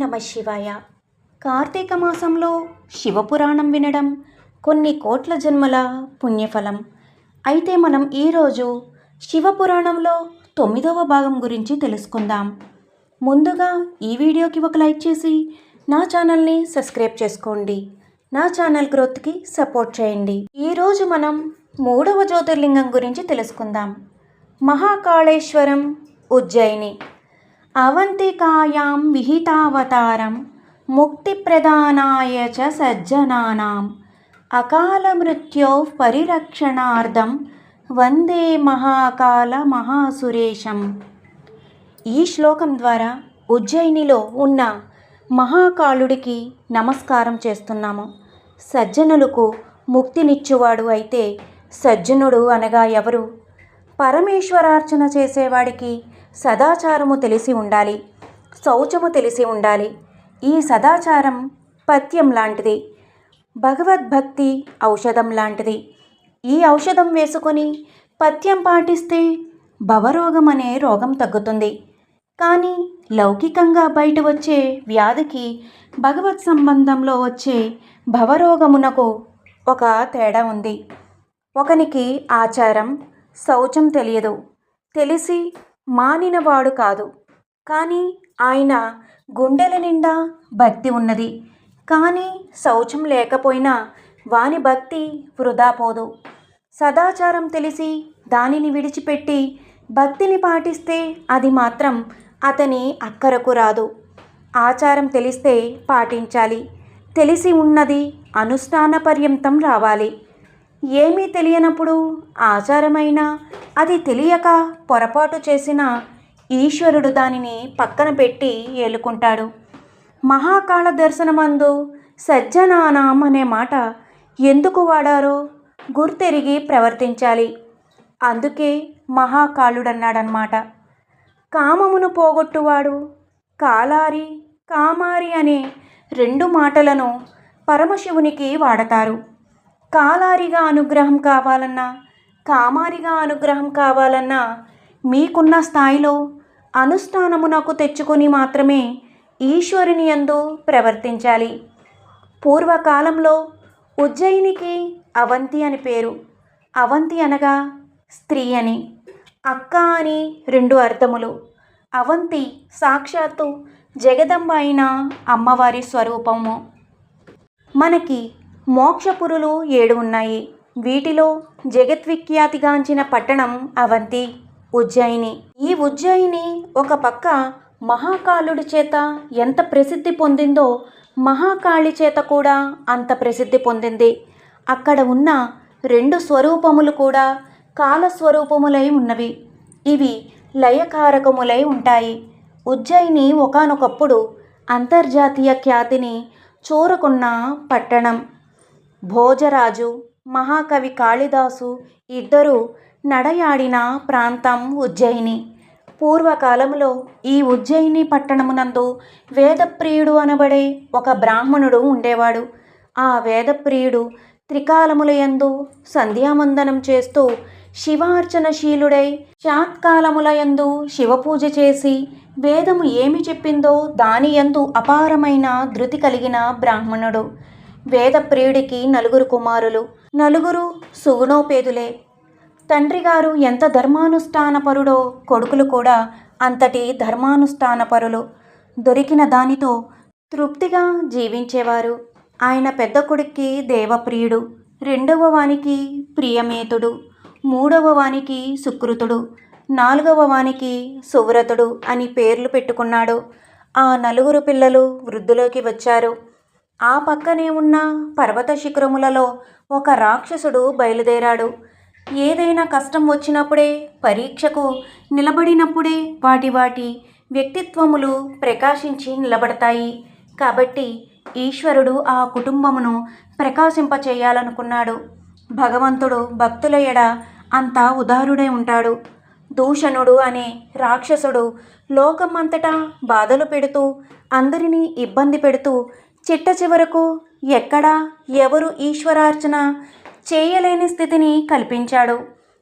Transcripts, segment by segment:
నమ శివాయ. కార్తీక మాసంలో శివపురాణం వినడం కొన్ని కోట్ల జన్మల పుణ్యఫలం. అయితే మనం ఈరోజు శివపురాణంలో తొమ్మిదవ భాగం గురించి తెలుసుకుందాం. ముందుగా ఈ వీడియోకి ఒక లైక్ చేసి నా ఛానల్ని సబ్స్క్రైబ్ చేసుకోండి. నా ఛానల్ గ్రోత్కి సపోర్ట్ చేయండి. ఈరోజు మనం మూడవ జ్యోతిర్లింగం గురించి తెలుసుకుందాం. మహాకాళేశ్వరం ఉజ్జయిని. అవంతికాయాం విహితావతారం ముక్తిప్రదానాయ చ సజ్జనానాం. అకాల మృత్యో పరిరక్షణార్థం వందే మహాకాల మహాసురేషం ఈ శ్లోకం ద్వారా ఉజ్జయినిలో ఉన్న మహాకాళుడికి నమస్కారం చేస్తున్నాము. సజ్జనులకు ముక్తినిచ్చువాడు అయితే సజ్జనుడు అనగా ఎవరు? పరమేశ్వరార్చన చేసేవాడికి సదాచారము తెలిసి ఉండాలి శౌచము తెలిసి ఉండాలి. ఈ సదాచారం పథ్యం లాంటిది. భగవద్భక్తి ఔషధం లాంటిది. ఈ ఔషధం వేసుకొని పథ్యం పాటిస్తే భవరోగం అనే రోగం తగ్గుతుంది. కానీ లౌకికంగా బయట వచ్చే వ్యాధికి భగవత్ సంబంధంలో వచ్చే భవరోగమునకు ఒక తేడా ఉంది. ఒకనికి ఆచారం శౌచం తెలియదు. తెలిసి మానినవాడు కాదు. కానీ ఆయన గుండెల నిండా భక్తి ఉన్నది. కానీ శౌచం లేకపోయినా వాని భక్తి వృధా పోదు. సదాచారం తెలిసి దానిని విడిచిపెట్టి భక్తిని పాటిస్తే అది మాత్రం అతని అక్కరకు రాదు. ఆచారం తెలిస్తే పాటించాలి. తెలిసి ఉన్నది అనుష్ఠాన పర్యంతం రావాలి. ఏమీ తెలియనప్పుడు ఆచారమైనా అది తెలియక పొరపాటు చేసిన ఈశ్వరుడు దానిని పక్కన పెట్టి ఏలుకుంటాడు. మహాకాళ దర్శనమందు సజ్జనానాం అనే మాట ఎందుకు వాడారో గుర్తెరిగి ప్రవర్తించాలి. అందుకే మహాకాళుడన్నాడనమాట కామమును పోగొట్టువాడు కాలారి కామారి అనే రెండు మాటలను పరమశివునికి వాడతారు. కాలారిగా అనుగ్రహం కావాలన్నా కామారిగా అనుగ్రహం కావాలన్నా మీకున్న స్థాయిలో అనుష్ఠానమునకు తెచ్చుకొని మాత్రమే ఈశ్వరుని యందు ప్రవర్తించాలి. పూర్వకాలంలో ఉజ్జయినికి అవంతి అని పేరు. అవంతి అనగా స్త్రీ అని అక్క అని రెండు అర్థములు. అవంతి సాక్షాత్తు జగదంబ అయిన అమ్మవారి స్వరూపము. మనకి మోక్షపురులు ఏడు ఉన్నాయి. వీటిలో జగద్విఖ్యాతిగాంచిన పట్టణం అవంతి ఉజ్జయిని. ఈ ఉజ్జయిని ఒక పక్క మహాకాళుడి చేత ఎంత ప్రసిద్ధి పొందిందో మహాకాళి చేత కూడా అంత ప్రసిద్ధి పొందింది. అక్కడ ఉన్న రెండు స్వరూపములు కూడా కాలస్వరూపములై ఉన్నవి. ఇవి లయకారకములై ఉంటాయి. ఉజ్జయిని ఒకానొకప్పుడు అంతర్జాతీయ ఖ్యాతిని చూరకున్న పట్టణం. భోజరాజు మహాకవి కాళిదాసు ఇద్దరు నడయాడిన ప్రాంతం ఉజ్జయిని. పూర్వకాలంలో ఈ ఉజ్జయిని పట్టణమునందు వేదప్రియుడు అనబడే ఒక బ్రాహ్మణుడు ఉండేవాడు. ఆ వేదప్రియుడు త్రికాలములయందు సంధ్యావందనం చేస్తూ శివార్చనశీలుడై శాత్కాలములయందు శివపూజ చేసి వేదము ఏమి చెప్పిందో దాని యందు అపారమైన ధృతి కలిగిన బ్రాహ్మణుడు. వేదప్రియుడికి నలుగురు కుమారులు. నలుగురు సుగుణోపేదులే. తండ్రిగారు ఎంత ధర్మానుష్ఠానపరుడో కొడుకులు కూడా అంతటి ధర్మానుష్ఠానపరులు. దొరికిన దానితో తృప్తిగా జీవించేవారు. ఆయన పెద్ద కొడుక్కి దేవప్రియుడు. రెండవ వానికి ప్రియమేతుడు. మూడవ వానికి సుకృతుడు. నాలుగవ వానికి సువ్రతుడు అని పేర్లు పెట్టుకున్నాడు. ఆ నలుగురు పిల్లలు వృద్ధిలోకి వచ్చారు. ఆ పక్కనే ఉన్న పర్వత శిఖరములలో ఒక రాక్షసుడు బయలుదేరాడు. ఏదైనా కష్టం వచ్చినప్పుడే పరీక్షకు నిలబడినప్పుడే వాటి వాటి వ్యక్తిత్వములు ప్రకాశించి నిలబడతాయి. కాబట్టి ఈశ్వరుడు ఆ కుటుంబమును ప్రకాశింపచేయాలనుకున్నాడు. భగవంతుడు భక్తుల ఎడ అంతా ఉదారుడై ఉంటాడు. దూషణుడు అనే రాక్షసుడు లోకమంతటా బాధలు పెడుతూ అందరినీ ఇబ్బంది పెడుతూ చిట్ట చివరకు ఎక్కడా ఎవరు ఈశ్వరార్చన చేయలేని స్థితిని కల్పించాడు.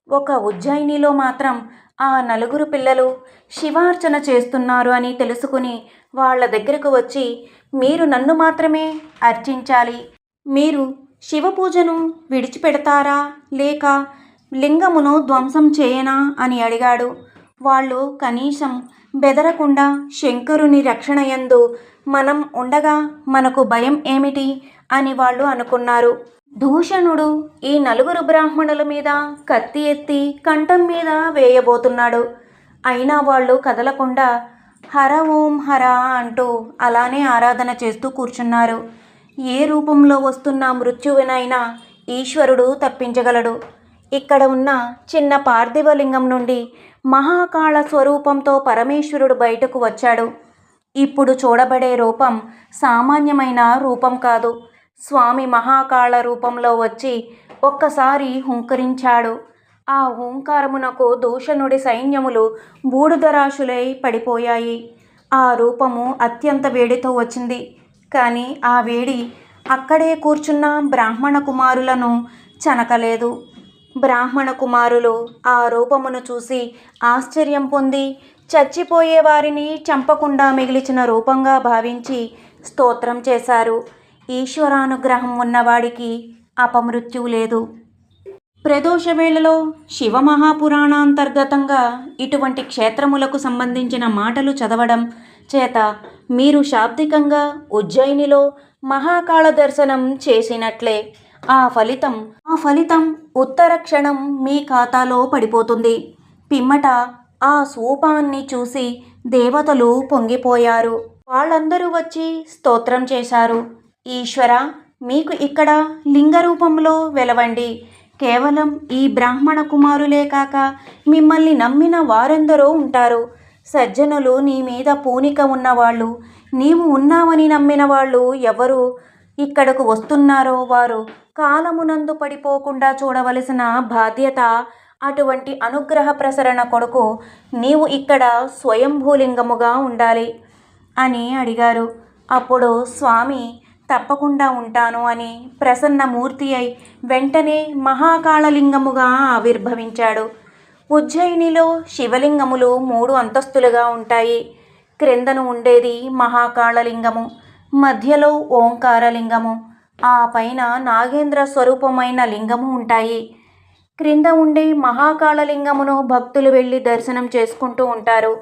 ఒక ఉజ్జయినిలో మాత్రం ఆ నలుగురు పిల్లలు శివార్చన చేస్తున్నారు అని తెలుసుకుని వాళ్ళ దగ్గరకు వచ్చి మీరు నన్ను మాత్రమే అర్చించాలి. మీరు శివ పూజను విడిచిపెడతారా? లేక లింగమును ధ్వంసం చేయనా? అని అడిగాడు. వాళ్ళు కనీసం బెదరకుండా శంకరుని రక్షణయందు మనం ఉండగా మనకు భయం ఏమిటి? అని వాళ్ళు అనుకున్నారు. దూషణుడు ఈ నలుగురు బ్రాహ్మణుల మీద కత్తి ఎత్తి కంఠం మీద వేయబోతున్నాడు. అయినా వాళ్ళు కదలకుండా హర ఓం హర అంటూ అలానే ఆరాధన చేస్తూ కూర్చున్నారు. ఏ రూపంలో వస్తున్న మృత్యువినైనా ఈశ్వరుడు తప్పించగలడు. ఇక్కడ ఉన్న చిన్న పార్థివలింగం నుండి మహాకాళ స్వరూపంతో పరమేశ్వరుడు బయటకు వచ్చాడు. ఇప్పుడు చూడబడే రూపం సామాన్యమైన రూపం కాదు. స్వామి మహాకాళ రూపంలో వచ్చి ఒక్కసారి హుంకరించాడు. ఆ హుంకారమునకు దూషణుడి సైన్యములు బూడుదరాశులై పడిపోయాయి. ఆ రూపము అత్యంత వేడితో వచ్చింది. కానీ ఆ వేడి అక్కడే కూర్చున్న బ్రాహ్మణ కుమారులను చనకలేదు. బ్రాహ్మణ కుమారులు ఆ రూపమును చూసి ఆశ్చర్యం పొంది చచ్చిపోయే వారిని చంపకుండా మిగిలిచిన రూపంగా భావించి స్తోత్రం చేశారు. ఈశ్వరానుగ్రహం ఉన్నవాడికి అపమృత్యువు లేదు. ప్రదోష వేళలో శివ మహాపురాణాంతర్గతంగా ఇటువంటి క్షేత్రములకు సంబంధించిన మాటలు చదవడం చేత మీరు శాబ్దికంగా ఉజ్జయినిలో మహాకాళ దర్శనం చేసినట్లే. ఆ ఫలితం ఆ ఫలితం ఉత్తర క్షణం మీ ఖాతాలో పడిపోతుంది. పిమ్మట ఆ స్వూపాన్ని చూసి దేవతలు పొంగిపోయారు. వాళ్ళందరూ వచ్చి స్తోత్రం చేశారు. ఈశ్వర మీకు ఇక్కడ లింగ రూపంలో వెలవండి. కేవలం ఈ బ్రాహ్మణ కుమారులే కాక మిమ్మల్ని నమ్మిన వారెందరో ఉంటారు. సజ్జనులు నీ మీద పూనిక ఉన్నవాళ్ళు నీవు ఉన్నావని నమ్మిన వాళ్ళు ఎవరు ఇక్కడకు వస్తున్నారో వారు కాలమునందు పడిపోకుండా చూడవలసిన బాధ్యత అటువంటి అనుగ్రహ ప్రసరణ కొడుకు నీవు ఇక్కడ స్వయంభూలింగముగా ఉండాలి అని అడిగారు. అప్పుడు స్వామి తప్పకుండా ఉంటాను అని ప్రసన్నమూర్తి అయి వెంటనే మహాకాళలింగముగా ఆవిర్భవించాడు. ఉజ్జయినిలో శివలింగములు మూడు అంతస్తులుగా ఉంటాయి. క్రిందను ఉండేది మహాకాళలింగము మధ్యలో ఓంకారలింగము ఆ పైన నాగేంద్ర స్వరూపమైన లింగము ఉంటాయి. క్రింద ఉండే మహాకాళలింగమును భక్తులు వెళ్ళి దర్శనం చేసుకుంటూ ఉంటారు.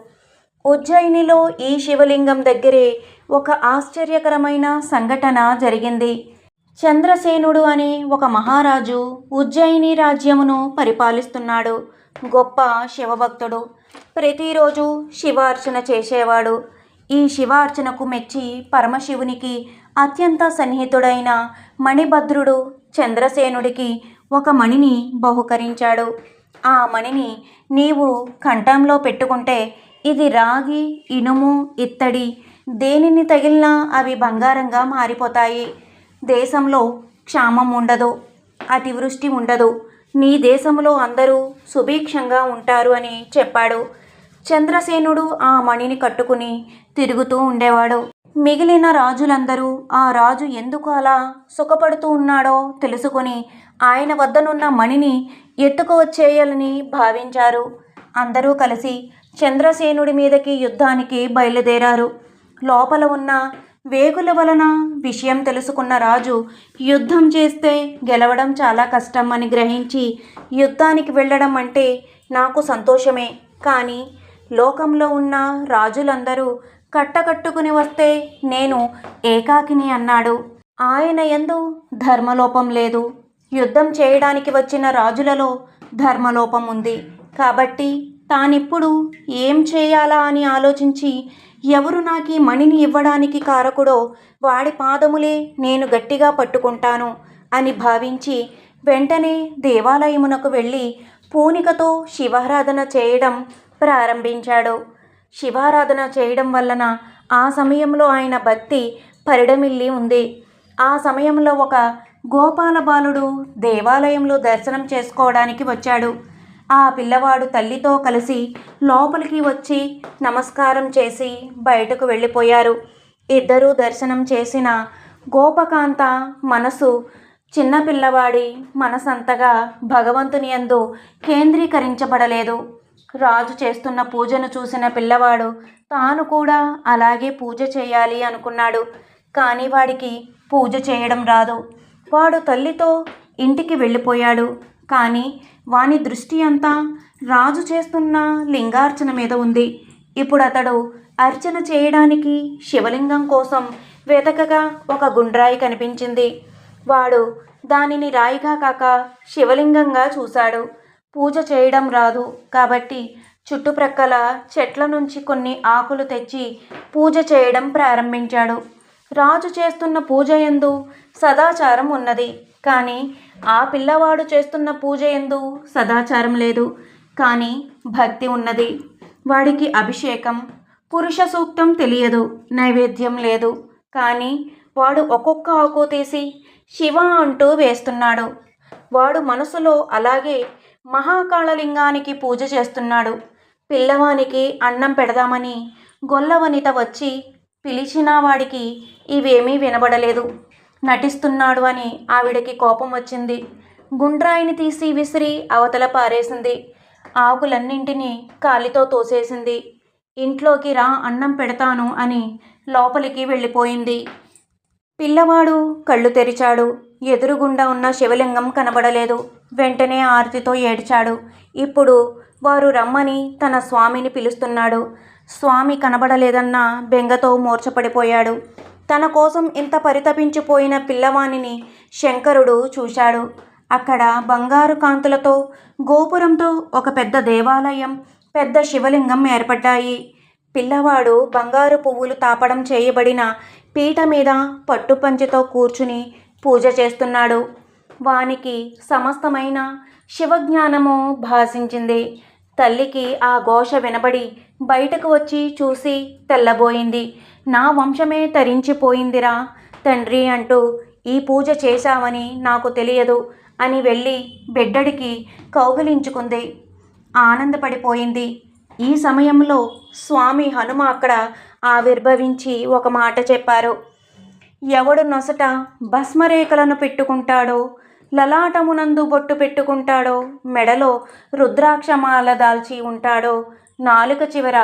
ఉజ్జయినిలో ఈ శివలింగం దగ్గరే ఒక ఆశ్చర్యకరమైన సంఘటన జరిగింది. చంద్రసేనుడు అనే ఒక మహారాజు ఉజ్జయిని రాజ్యమును పరిపాలిస్తున్నాడు. గొప్ప శివభక్తుడు. ప్రతిరోజు శివార్చన చేసేవాడు. ఈ శివార్చనకు మెచ్చి పరమశివునికి అత్యంత సన్నిహితుడైన మణిభద్రుడు చంద్రసేనుడికి ఒక మణిని బహుకరించాడు. ఆ మణిని నీవు కంఠంలో పెట్టుకుంటే ఇది రాగి ఇనుము ఇత్తడి దేనిని తగిలినా అవి బంగారంగా మారిపోతాయి. దేశంలో క్షామం ఉండదు అతివృష్టి ఉండదు. నీ దేశంలో అందరూ సుభిక్షంగా ఉంటారు అని చెప్పాడు. చంద్రసేనుడు ఆ మణిని కట్టుకుని తిరుగుతూ ఉండేవాడు. మిగిలిన రాజులందరూ ఆ రాజు ఎందుకు అలా సుఖపడుతూ ఉన్నాడో తెలుసుకొని ఆయన వద్దనున్న మణిని ఎత్తుకువచ్చేయాలని భావించారు. అందరూ కలిసి చంద్రసేనుడి మీదకి యుద్ధానికి బయలుదేరారు. లోపల ఉన్న వేగుల వలన విషయం తెలుసుకున్న రాజు యుద్ధం చేస్తే గెలవడం చాలా కష్టం అని గ్రహించి యుద్ధానికి వెళ్ళడం అంటే నాకు సంతోషమే. కానీ లోకంలో ఉన్న రాజులందరూ కట్టకట్టుకుని వస్తే నేను ఏకాకిని అన్నాడు. ఆయన ఎందు ధర్మలోపం లేదు. యుద్ధం చేయడానికి వచ్చిన రాజులలో ధర్మలోపం ఉంది. కాబట్టి తానిప్పుడు ఏం చేయాలా అని ఆలోచించి ఎవరు నాకు ఈ మణిని ఇవ్వడానికి కారకుడో వాడి పాదములే నేను గట్టిగా పట్టుకుంటాను అని భావించి వెంటనే దేవాలయమునకు వెళ్ళి పూనికతో శివారాధన చేయడం ప్రారంభించాడు. శివారాధన చేయడం వలన ఆ సమయంలో ఆయన భక్తి పరిడమిల్లి ఉంది. ఆ సమయంలో ఒక గోపాల బాలుడు దేవాలయంలో దర్శనం చేసుకోవడానికి వచ్చాడు. ఆ పిల్లవాడు తల్లితో కలిసి లోపలికి వచ్చి నమస్కారం చేసి బయటకు వెళ్ళిపోయారు. ఇద్దరూ దర్శనం చేసిన గోపకాంత మనసు చిన్న పిల్లవాడి మనసంతగా భగవంతుని యందు కేంద్రీకరించబడలేదు. రాజు చేస్తున్న పూజను చూసిన పిల్లవాడు తాను కూడా అలాగే పూజ చేయాలి అనుకున్నాడు. కానీ వాడికి పూజ చేయడం రాదు. వాడు తల్లితో ఇంటికి వెళ్ళిపోయాడు. కానీ వాని దృష్టి అంతా రాజు చేస్తున్న లింగార్చన మీద ఉంది. ఇప్పుడు అతడు అర్చన చేయడానికి శివలింగం కోసం వెతకగా ఒక గుండ్రాయి కనిపించింది. వాడు దానిని రాయిగా కాక శివలింగంగా చూశాడు. పూజ చేయడం రాదు. కాబట్టి చుట్టుప్రక్కల చెట్ల నుంచి కొన్ని ఆకులు తెచ్చి పూజ చేయడం ప్రారంభించాడు. రాజు చేస్తున్న పూజ ఎందు సదాచారం ఉన్నది. కానీ ఆ పిల్లవాడు చేస్తున్న పూజ ఎందు సదాచారం లేదు. కానీ భక్తి ఉన్నది. వాడికి అభిషేకం పురుష సూక్తం తెలియదు నైవేద్యం లేదు. కానీ వాడు ఒక్కొక్క ఆకు తీసి శివ అంటూ వేస్తున్నాడు. వాడు మనసులో అలాగే మహాకాళలింగానికి పూజ చేస్తున్నాడు. పిల్లవానికి అన్నం పెడదామని గొల్లవనిత వచ్చి పిలిచినా వాడికి ఇవేమీ వినబడలేదు. నటిస్తున్నాడు అని ఆవిడకి కోపం వచ్చింది. గుండ్రాయిని తీసి విసిరి అవతల పారేసింది. ఆకులన్నింటినీ కాలితో తోసేసింది. ఇంట్లోకి రా అన్నం పెడతాను అని లోపలికి వెళ్ళిపోయింది. పిల్లవాడు కళ్ళు తెరిచాడు. ఎదురుగుండా ఉన్న శివలింగం కనబడలేదు. వెంటనే ఆర్తితో ఏడ్చాడు. ఇప్పుడు వారు రమ్మని తన స్వామిని పిలుస్తున్నాడు. స్వామి కనబడలేదన్న బెంగతో మూర్ఛపడిపోయాడు. తన కోసం ఇంత పరితపించిపోయిన పిల్లవానిని శంకరుడు చూశాడు. అక్కడ బంగారు కాంతులతో గోపురంతో ఒక పెద్ద దేవాలయం పెద్ద శివలింగం ఏర్పడ్డాయి. పిల్లవాడు బంగారు పువ్వులు తాపడం చేయబడిన పీట మీద పట్టుపంచెతో కూర్చుని పూజ చేస్తున్నాడు. వానికి సమస్తమైన శివజ్ఞానము భాషించింది తల్లికి ఆ ఘోష వినబడి బయటకు వచ్చి చూసి తెల్లబోయింది. నా వంశమే తరించిపోయిందిరా. తండ్రి అంటూ ఈ పూజ చేశావని నాకు తెలియదు అని వెళ్ళి బిడ్డడికి కౌగిలించుకుంది. ఆనందపడిపోయింది. ఈ సమయంలో స్వామి హనుమ అక్కడ ఆవిర్భవించి ఒక మాట చెప్పారు. ఎవడు నొసట భస్మరేఖలను పెట్టుకుంటాడో లలాటమునందు బొట్టు పెట్టుకుంటాడో మెడలో రుద్రాక్షమాల దాల్చి ఉంటాడో నాలుక చివర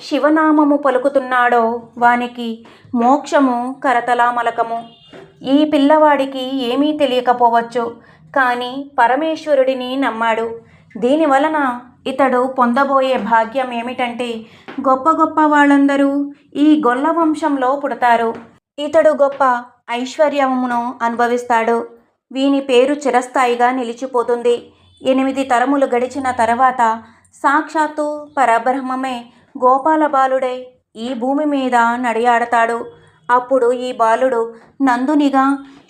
శివనామము పలుకుతున్నాడో వానికి మోక్షము కరతలామలకము ఈ పిల్లవాడికి ఏమీ తెలియకపోవచ్చు కానీ పరమేశ్వరుడిని నమ్మాడు. దీని వలన ఇతడు పొందబోయే భాగ్యం ఏమిటంటే గొప్ప గొప్ప వాళ్ళందరూ ఈ గొల్ల వంశంలో పుడతారు. ఇతడు గొప్ప ఐశ్వర్యమును అనుభవిస్తాడు. వీని పేరు చిరస్థాయిగా నిలిచిపోతుంది. ఎనిమిది తరములు గడిచిన తర్వాత సాక్షాత్తు పరబ్రహ్మమే గోపాల బాలుడై ఈ భూమి మీద నడియాడతాడు. అప్పుడు ఈ బాలుడు నందునిగా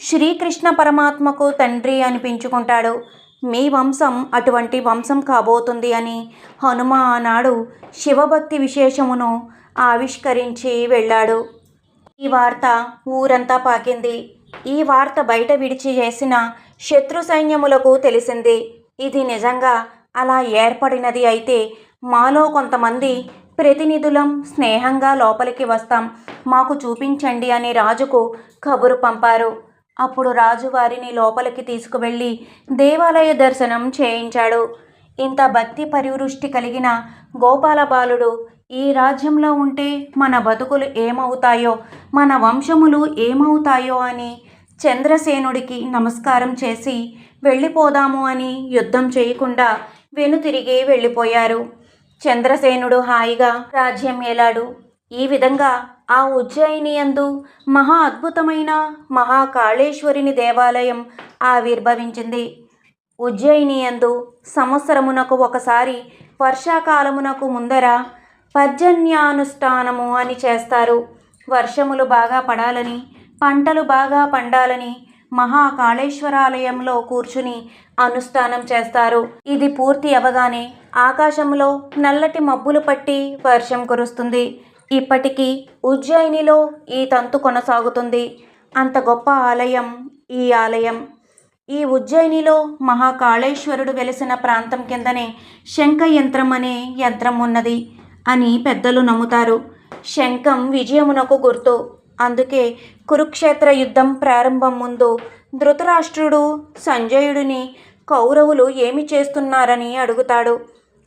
శ్రీకృష్ణ పరమాత్మకు తండ్రి అనిపించుకుంటాడు మీ వంశం అటువంటి వంశం కాబోతుంది అని హనుమ ఆనాడు శివభక్తి విశేషమును ఆవిష్కరించి వెళ్ళాడు. ఈ వార్త ఊరంతా పాకింది. ఈ వార్త బయట విడిచి చేసిన శత్రు సైన్యములకు తెలిసింది. ఇది నిజంగా అలా ఏర్పడినది అయితే మాలో కొంతమంది ప్రతినిధులం స్నేహంగా లోపలికి వస్తాం. మాకు చూపించండి అని రాజుకు కబురు పంపారు. అప్పుడు రాజు వారిని లోపలికి తీసుకువెళ్ళి దేవాలయ దర్శనం చేయించాడు. ఇంత భక్తి పరివృష్టి కలిగిన గోపాల బాలుడు ఈ రాజ్యంలో ఉంటే మన బతుకులు ఏమవుతాయో మన వంశములు ఏమవుతాయో అని చంద్రసేనుడికి నమస్కారం చేసి వెళ్ళిపోదాము అని యుద్ధం చేయకుండా వెనుతిరిగి వెళ్ళిపోయారు. చంద్రసేనుడు హాయిగా రాజ్యం ఏలాడు. ఈ విధంగా ఆ ఉజ్జయినియందు మహా అద్భుతమైన మహాకాళేశ్వరిని దేవాలయం ఆవిర్భవించింది. ఉజ్జయిని యందు సంవత్సరమునకు ఒకసారి వర్షాకాలమునకు ముందర పర్జన్యానుష్ఠానము అని చేస్తారు. వర్షములు బాగా పడాలని పంటలు బాగా పండాలని మహాకాళేశ్వరాలయంలో కూర్చుని అనుష్ఠానం చేస్తారు. ఇది పూర్తి అవగానే ఆకాశంలో నల్లటి మబ్బులు పట్టి వర్షం కురుస్తుంది. ఇప్పటికీ ఉజ్జయినిలో ఈ తంతు కొనసాగుతుంది. అంత గొప్ప ఆలయం ఈ ఆలయం. ఈ ఉజ్జయినిలో మహాకాళేశ్వరుడు వెలిసిన ప్రాంతం కిందనే శంఖ యంత్రం అనే యంత్రం ఉన్నది అని పెద్దలు నమ్ముతారు. శంఖం విజయమునకు గుర్తు. అందుకే కురుక్షేత్ర యుద్ధం ప్రారంభం ముందు ధృతరాష్ట్రుడు సంజయుడిని కౌరవులు ఏమి చేస్తున్నారని అడుగుతాడు.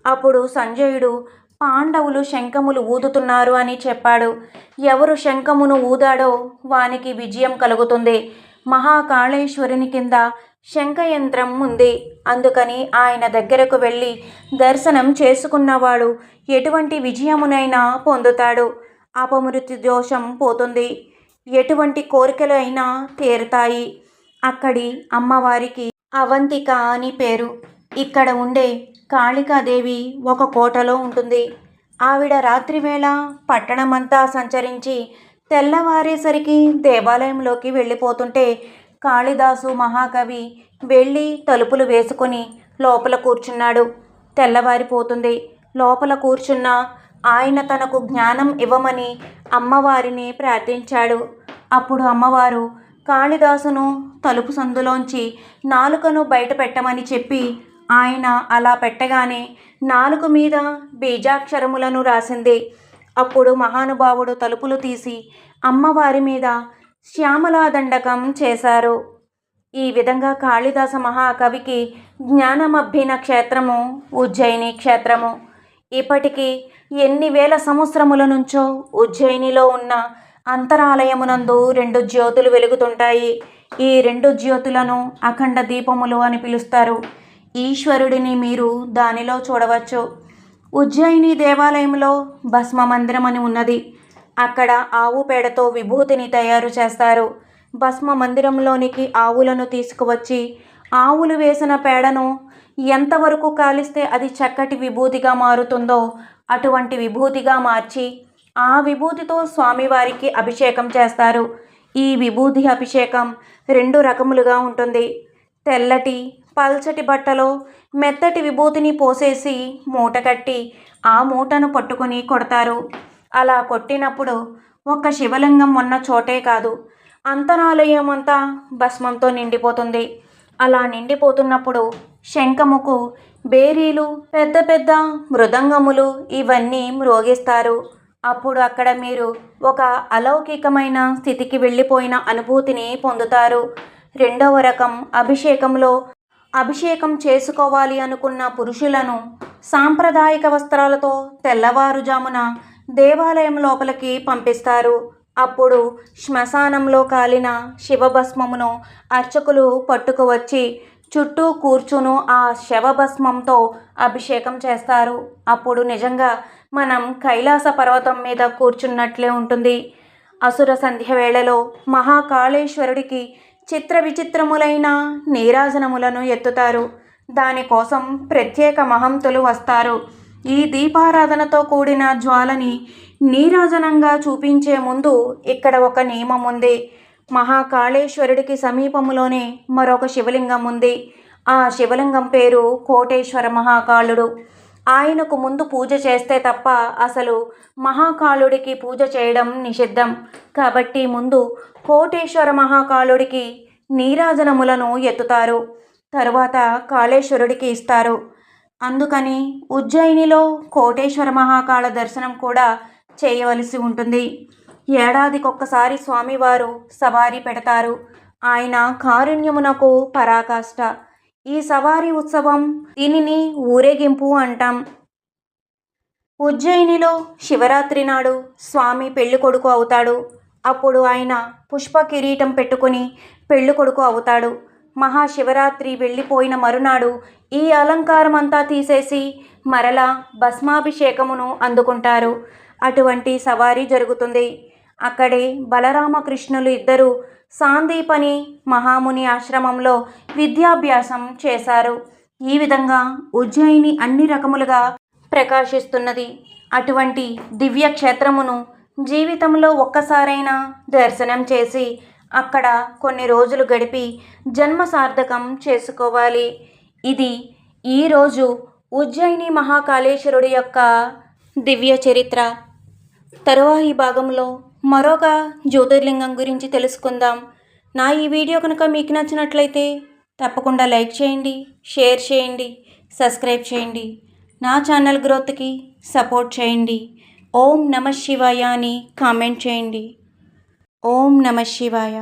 అప్పుడు సంజయుడు పాండవులు శంఖములు ఊదుతున్నారు అని చెప్పాడు. ఎవరు శంఖమును ఊదాడో వానికి విజయం కలుగుతుంది. మహాకాళేశ్వరుని కింద శంఖయంత్రం ఉంది. అందుకని ఆయన దగ్గరకు వెళ్ళి దర్శనం చేసుకున్నవాడు ఎటువంటి విజయమునైనా పొందుతాడు. అపమృతి దోషం పోతుంది. ఎటువంటి కోరికలు అయినా తీరుతాయి. అక్కడి అమ్మవారికి అవంతిక అని పేరు. ఇక్కడ ఉండే కాళికాదేవి ఒక కోటలో ఉంటుంది. ఆవిడ రాత్రివేళ పట్టణమంతా సంచరించి తెల్లవారేసరికి దేవాలయంలోకి వెళ్ళిపోతుంటే కాళిదాసు మహాకవి వెళ్ళి తలుపులు వేసుకొని లోపల కూర్చున్నాడు. తెల్లవారిపోతుంది. లోపల కూర్చున్న ఆయన తనకు జ్ఞానం ఇవ్వమని అమ్మవారిని ప్రార్థించాడు. అప్పుడు అమ్మవారు కాళిదాసును తలుపు సందులోంచి నాలుకను బయట పెట్టమని చెప్పి ఆయన అలా పెట్టగానే నాలుక మీద బీజాక్షరములను రాసింది. అప్పుడు మహానుభావుడు తలుపులు తీసి అమ్మవారి మీద శ్యామలాదండకం చేశారు. ఈ విధంగా కాళిదాస మహాకవికి జ్ఞానమభ్యన క్షేత్రము ఉజ్జయిని క్షేత్రము. ఇప్పటికీ ఎన్ని వేల సంవత్సరముల నుంచో ఉజ్జయినిలో ఉన్న అంతరాలయమునందు రెండు జ్యోతులు వెలుగుతుంటాయి. ఈ రెండు జ్యోతులను అఖండ దీపములు అని పిలుస్తారు. ఈశ్వరుడిని మీరు దానిలో చూడవచ్చు. ఉజ్జయిని దేవాలయంలో భస్మ మందిరం అని ఉన్నది. అక్కడ ఆవు పేడతో విభూతిని తయారు చేస్తారు. భస్మ మందిరంలోనికి ఆవులను తీసుకువచ్చి ఆవులు వేసిన పేడను ఎంతవరకు కాలిస్తే అది చక్కటి విభూతిగా మారుతుందో అటువంటి విభూతిగా మార్చి ఆ విభూతితో స్వామివారికి అభిషేకం చేస్తారు. ఈ విభూతి అభిషేకం రెండు రకములుగా ఉంటుంది. తెల్లటి పల్చటి బట్టలో మెత్తటి విభూతిని పోసేసి మూట కట్టి ఆ మూటను పట్టుకొని కొడతారు. అలా కొట్టినప్పుడు ఒక్క శివలింగం ఉన్న చోటే కాదు. అంతరాలయం అంతా భస్మంతో నిండిపోతుంది. అలా నిండిపోతున్నప్పుడు శంఖముకు బేరీలు పెద్ద పెద్ద మృదంగములు ఇవన్నీ మ్రోగిస్తారు. అప్పుడు అక్కడ మీరు ఒక అలౌకికమైన స్థితికి వెళ్ళిపోయిన అనుభూతిని పొందుతారు. రెండవ రకం అభిషేకంలో అభిషేకం చేసుకోవాలి అనుకున్న పురుషులను సాంప్రదాయిక వస్త్రాలతో తెల్లవారుజామున దేవాలయం లోపలికి పంపిస్తారు. అప్పుడు శ్మశానంలో కాలిన శివభస్మమును అర్చకులు పట్టుకువచ్చి చుట్టూ కూర్చును ఆ శవభస్మంతో అభిషేకం చేస్తారు. అప్పుడు నిజంగా మనం కైలాస పర్వతం మీద కూర్చున్నట్లే ఉంటుంది. అసుర సంధ్య వేళలో మహాకాళేశ్వరుడికి చిత్ర విచిత్రములైన నీరాజనములను ఎత్తుతారు. దానికోసం ప్రత్యేక మహంతులు వస్తారు. ఈ దీపారాధనతో కూడిన జ్వాలని నీరాజనంగా చూపించే ముందు ఇక్కడ ఒక నియమం ఉంది. మహాకాళేశ్వరుడికి సమీపంలోనే మరొక శివలింగం ఉంది. ఆ శివలింగం పేరు కోటేశ్వర మహాకాళుడు. ఆయనకు ముందు పూజ చేస్తే తప్ప అసలు మహాకాళుడికి పూజ చేయడం నిషిద్ధం. కాబట్టి ముందు కోటేశ్వర మహాకాళుడికి నీరాజనములను ఎత్తుతారు. తరువాత కాళేశ్వరుడికి ఇస్తారు. అందుకని ఉజ్జయినిలో కోటేశ్వర మహాకాళ దర్శనం కూడా చేయవలసి ఉంటుంది. ఏడాదికొక్కసారి స్వామివారు సవారీ పెడతారు. ఆయన కారుణ్యమునకు పరాకాష్ట. ఈ సవారీ ఉత్సవం దీనిని ఊరేగింపు అంటాం. ఉజ్జయినిలో శివరాత్రి నాడు స్వామి పెళ్ళి కొడుకు అవుతాడు. అప్పుడు ఆయన పుష్ప కిరీటం పెట్టుకుని పెళ్ళి కొడుకు అవుతాడు. మహాశివరాత్రి వెళ్ళిపోయిన మరునాడు ఈ అలంకారం అంతా తీసేసి మరలా భస్మాభిషేకమును అందుకుంటారు. అటువంటి సవారీ జరుగుతుంది. అక్కడే బలరామకృష్ణులు ఇద్దరు సాందీపని మహాముని ఆశ్రమంలో విద్యాభ్యాసం చేశారు. ఈ విధంగా ఉజ్జయిని అన్ని రకములుగా ప్రకాశిస్తున్నది. అటువంటి దివ్య క్షేత్రమును జీవితంలో ఒక్కసారైనా దర్శనం చేసి అక్కడ కొన్ని రోజులు గడిపి జన్మ సార్థకం చేసుకోవాలి. ఇది ఈరోజు ఉజ్జయిని మహాకాళేశ్వరుడి యొక్క దివ్య చరిత్ర. తరువాయి భాగంలో మరొక జ్యోతిర్లింగం గురించి తెలుసుకుందాం. నా ఈ వీడియో కనుక మీకు నచ్చినట్లయితే తప్పకుండా లైక్ చేయండి షేర్ చేయండి సబ్స్క్రైబ్ చేయండి. నా ఛానల్ గ్రోత్కి సపోర్ట్ చేయండి. ఓం నమ శివాయ అని కామెంట్ చేయండి. ఓం నమ శివాయ.